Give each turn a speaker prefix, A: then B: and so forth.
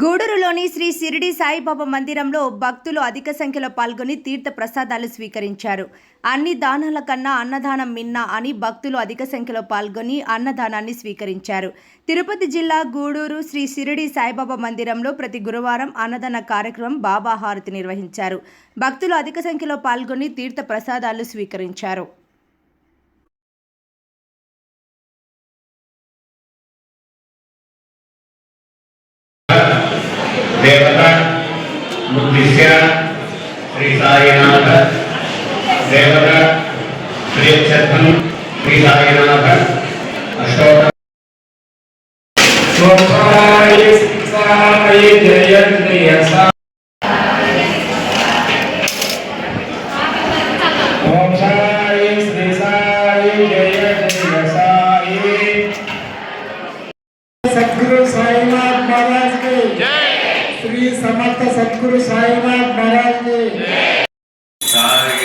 A: గూడూరులోని శ్రీ సిరిడి సాయిబాబా మందిరంలో భక్తులు అధిక సంఖ్యలో పాల్గొని తీర్థ ప్రసాదాలు స్వీకరించారు. అన్ని దానాల కన్నా అన్నదానం మిన్న అని భక్తులు అధిక సంఖ్యలో పాల్గొని అన్నదానాన్ని స్వీకరించారు. తిరుపతి జిల్లా గూడూరు శ్రీ సిరిడి సాయిబాబా మందిరంలో ప్రతి గురువారం అన్నదాన కార్యక్రమం బాబా హారతి నిర్వహించారు. భక్తులు అధిక సంఖ్యలో పాల్గొని తీర్థ ప్రసాదాలు స్వీకరించారు.
B: దేవత ఉద్దిశ్య శ్రీ సాయినాథ దేవత ప్రియక్షత్రం శ్రీ సాయినాథ అష్టోట
C: స్వపాయ సాయ జయ జయ సా సమర్థ సద్గురు సాయినాథ్ మహారాజ్కి
B: సాయి